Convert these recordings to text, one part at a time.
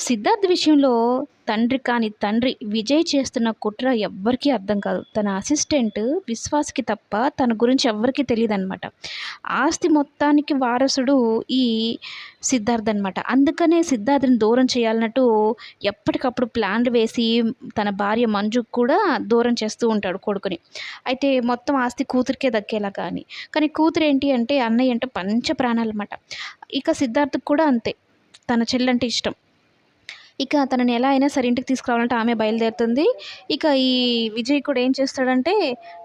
సిద్ధార్థ్ విషయంలో తండ్రి కాని తండ్రి విజయ్ చేస్తున్న కుట్ర ఎవ్వరికీ అర్థం కాదు. తన అసిస్టెంట్ విశ్వాస్కి తప్ప తన గురించి ఎవ్వరికీ తెలియదు అనమాట ఆస్తి మొత్తానికి వారసుడు ఈ సిద్ధార్థ్ అనమాట అందుకనే సిద్ధార్థని దూరం చేయాలన్నట్టు ఎప్పటికప్పుడు ప్లాన్లు వేసి తన భార్య మంజుకు కూడా దూరం చేస్తూ ఉంటాడు కొడుకుని. అయితే మొత్తం ఆస్తి కూతురికే దక్కేలా కానీ. కానీ కూతురు ఏంటి అంటే అన్నయ్య అంటే పంచ ప్రాణాలు అనమాట ఇక సిద్ధార్థకు కూడా అంతే. తన చెల్లంటే ఇష్టం. ఇక తనని ఎలా అయినా సరే ఇంటికి తీసుకురావాలంటే ఆమె బయలుదేరుతుంది. ఇక ఈ విజయ్ కూడా ఏం చేస్తాడంటే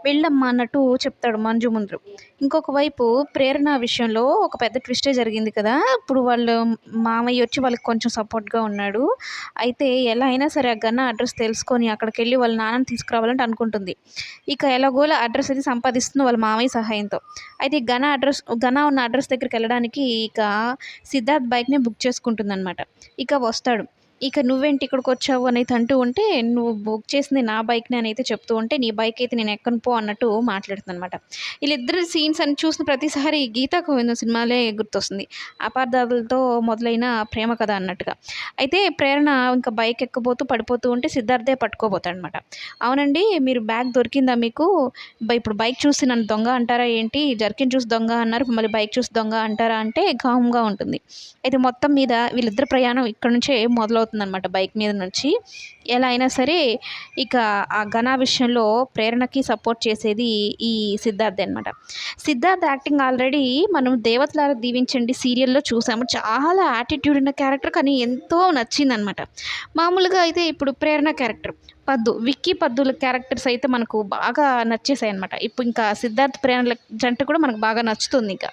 వెళ్ళమ్మా అన్నట్టు చెప్తాడు మంజు ముందు. ఇంకొక వైపు ప్రేరణ విషయంలో ఒక పెద్ద ట్విస్టే జరిగింది కదా. ఇప్పుడు వాళ్ళు మామయ్య వచ్చి వాళ్ళకి కొంచెం సపోర్ట్గా ఉన్నాడు. అయితే ఎలా అయినా సరే ఆ గన్న అడ్రస్ తెలుసుకొని అక్కడికి వెళ్ళి వాళ్ళ నాన్నని తీసుకురావాలంటే అనుకుంటుంది. ఇక ఎలాగోలా అడ్రస్ అయితే సంపాదిస్తుంది వాళ్ళ మామయ్య సహాయంతో. అయితే ఘన అడ్రస్ ఘన ఉన్న అడ్రస్ దగ్గరికి వెళ్ళడానికి ఇక సిద్ధార్థ్ బైక్ని బుక్ చేసుకుంటుంది అనమాట ఇక వస్తాడు. ఇక నువ్వేంటి ఇక్కడికి వచ్చావు అనేది అంటూ ఉంటే నువ్వు బుక్ చేసింది నా బైక్ అని అయితే చెప్తూ ఉంటే నీ బైక్ అయితే నేను ఎక్కను పో అన్నట్టు మాట్లాడుతుంది అనమాట వీళ్ళిద్దరు సీన్స్ అని చూసిన ప్రతిసారి గీతా గోవిందం సినిమాలే గుర్తొస్తుంది. అపార్థాలతో మొదలైన ప్రేమ కథ అన్నట్టుగా. అయితే ప్రేరణ ఇంకా బైక్ ఎక్కబోతూ పడిపోతూ ఉంటే సిద్ధార్థే పట్టుకోబోతాడు అనమాట అవునండి మీరు బ్యాగ్ దొరికిందా మీకు? ఇప్పుడు బైక్ చూసి నన్ను దొంగ అంటారా ఏంటి? జర్కిన్ చూసి దొంగ అన్నారు మళ్ళీ బైక్ చూసి దొంగ అంటారా అంటే గాముగా ఉంటుంది. అయితే మొత్తం మీద వీళ్ళిద్దరు ప్రయాణం ఇక్కడ నుంచే మొదలవుతుందన్నమాట బైక్ మీద నుంచి. ఎలా అయినా సరే ఇక ఆ ఘన విషయంలో ప్రేరణకి సపోర్ట్ చేసేది ఈ సిద్ధార్థ్ అనమాట సిద్ధార్థ్ యాక్టింగ్ ఆల్రెడీ మనం దేవతలారా దీవించండి సీరియల్లో చూసాము. చాలా యాటిట్యూడ్ ఉన్న క్యారెక్టర్ కానీ ఎంతో నచ్చిందనమాట మామూలుగా అయితే ఇప్పుడు ప్రేరణ క్యారెక్టర్ పద్దు విక్కీ పద్దుల క్యారెక్టర్స్ అయితే మనకు బాగా నచ్చేసాయి అనమాట ఇప్పుడు ఇంకా సిద్ధార్థ్ ప్రేరణ జంట కూడా మనకు బాగా నచ్చుతుంది ఇంకా.